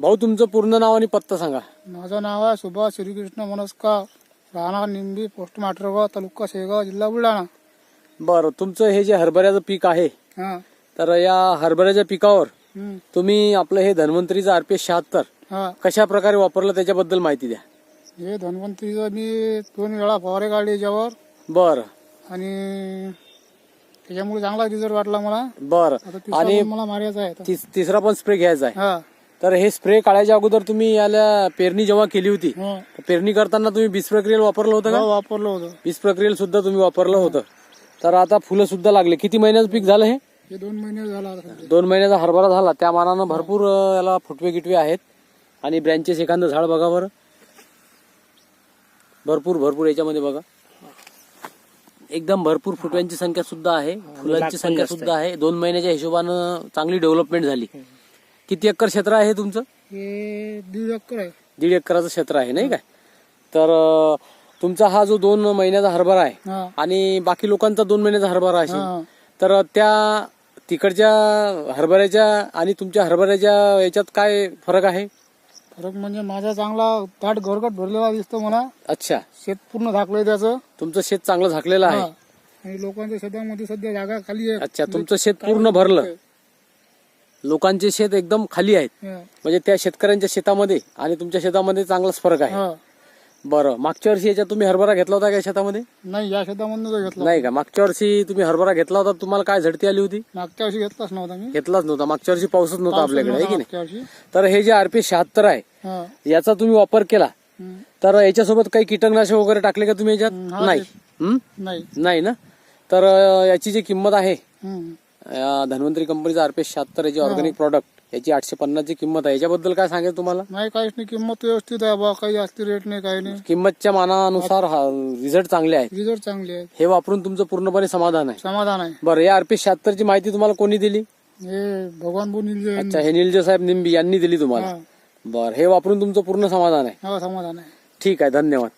भाऊ तुमचं पूर्ण नाव आणि पत्ता सांगा. माझं नाव आहे सुभाष श्रीकृष्ण मनस्कार राहणार निंबी पोस्ट माटरगाव तालुका शेगाव जिल्हा बुलढाणा. बरं तुमचं हे जे हरभऱ्याचं पीक आहे हा. तर या हरभऱ्याच्या पिकावर हम्म. तुम्ही आपलं हे धन्वंतरीचं आरपीएस शहात्तर हा. कशा प्रकारे वापरलं त्याच्याबद्दल माहिती द्या. हे धन्वंतरीचं मी दोन वेळा फवारे काढले याच्यावर. बरं. आणि त्याच्यामुळे चांगला रिझल्ट वाटला मला. बरं. आता तिसरा आणि पण मला मारायचा आहे आता. तिस- तिसरा पण स्प्रे घ्यायचा आहे. हा. तर हे स्प्रे काढायच्या अगोदर तुम्ही याला पेरणी जेव्हा केली होती हो. तर पेरणी करताना तुम्ही बीज प्रक्रियेला वापरलं होतं का? हो, वापरलं होतं. बीज प्रक्रियेला सुद्धा तुम्ही वापरलं होतं. तर आता फुलं सुद्धा लागले. किती महिन्याचं पीक झालं हे? हे दोन महिने झाला आता सध्या. दोन महिन्याचा हरभरा झाला. त्या मानानं भरपूर अं, याला फुटवे गिटवे आहेत आणि ब्रँचेस एखादं झाड बघा बरं. भरपूर भरपूर याच्यामध्ये बघा. एकदम भरपूर फुटव्यांची संख्या सुद्धा आहे. फुलांची संख्या सुद्धा आहे. दोन महिन्याच्या हिशोबानं चांगली डेव्हलपमेंट झाली. किती एकर क्षेत्र आहे तुमचं? हे दीड एकर आहे. दीड एकराचं क्षेत्र आहे नाही काय? तर अं, तुमचा हा जो दोन महिन्याचा हरभरा आहे हा. आणि बाकी लोकांचा दोन महिन्याचा हरभरा हा. असेल तर त्या तिकडच्या हरभऱ्याच्या आणि तुमच्या हरभऱ्याच्या याच्यात काय फरक आहे? फरक म्हणजे माझा चांगला ताट घरगट भरलेला दिसतो मला. अच्छा. शेत पूर्ण झाकलंय त्याचं. तुमचं शेत चांगलं झाकलेलं आहे. आणि लोकांच्या शेतामध्ये सध्या जागा खाली आहे. अच्छा तुमचं शेत पूर्ण भरलं. लोकांचे शेत एकदम खाली आहेत. हा. म्हणजे त्या शेतकऱ्यांच्या शेतामध्ये आणि तुमच्या शेतामध्ये चांगलाच फरक आहे. हा. बरं मागच्या वर्षी याच्यात तुम्ही हरभरा घेतला होता का शेतामध्ये? नाही या शेतामधून जो घेतला नाही का? मागच्या वर्षी तुम्ही हरभरा घेतला होता तुम्हाला काय झडती आली होती? मागच्या वर्षी घेतलाच नव्हता मी. घेतलाच नव्हता. मागच्या वर्षी पाऊसच नव्हता आपल्याकडे की नाही? तर हे जे आरपी शहात्तर आहे हा. याचा तुम्ही वापर केला. तर याच्यासोबत काही कीटकनाशक वगैरे टाकले का तुम्ही याच्यात? नाही? नाही. ना? तर याची जी किंमत आहे धन्वंतरी कंपनीचा आरपीएस शहात्तर याची ऑर्गॅनिक प्रॉडक्ट याची आठशे पन्नासची किंमत आहे. याच्याबद्दल काय सांगेल तुम्हाला? नाही काहीच नाही. किंमत व्यवस्थित आहे बा. काही जास्त रेट नाही काही नाही. किंमतच्या मानानुसार रिझल्ट चांगले आहेत. रिझल्ट चांगले आहेत. हे वापरून तुमचं पूर्णपणे समाधान आहे. समाधान आहे. बरं या आरपीएस शहात्तरची माहिती तुम्हाला कोणी दिली? हे भगवान जे अच्छा हे निलजे साहेब निंबी यांनी दिली तुम्हाला. हा. बरं हे वापरून तुमचं पूर्ण समाधान आहे. हा समाधान आहे. ठीक आहे धन्यवाद.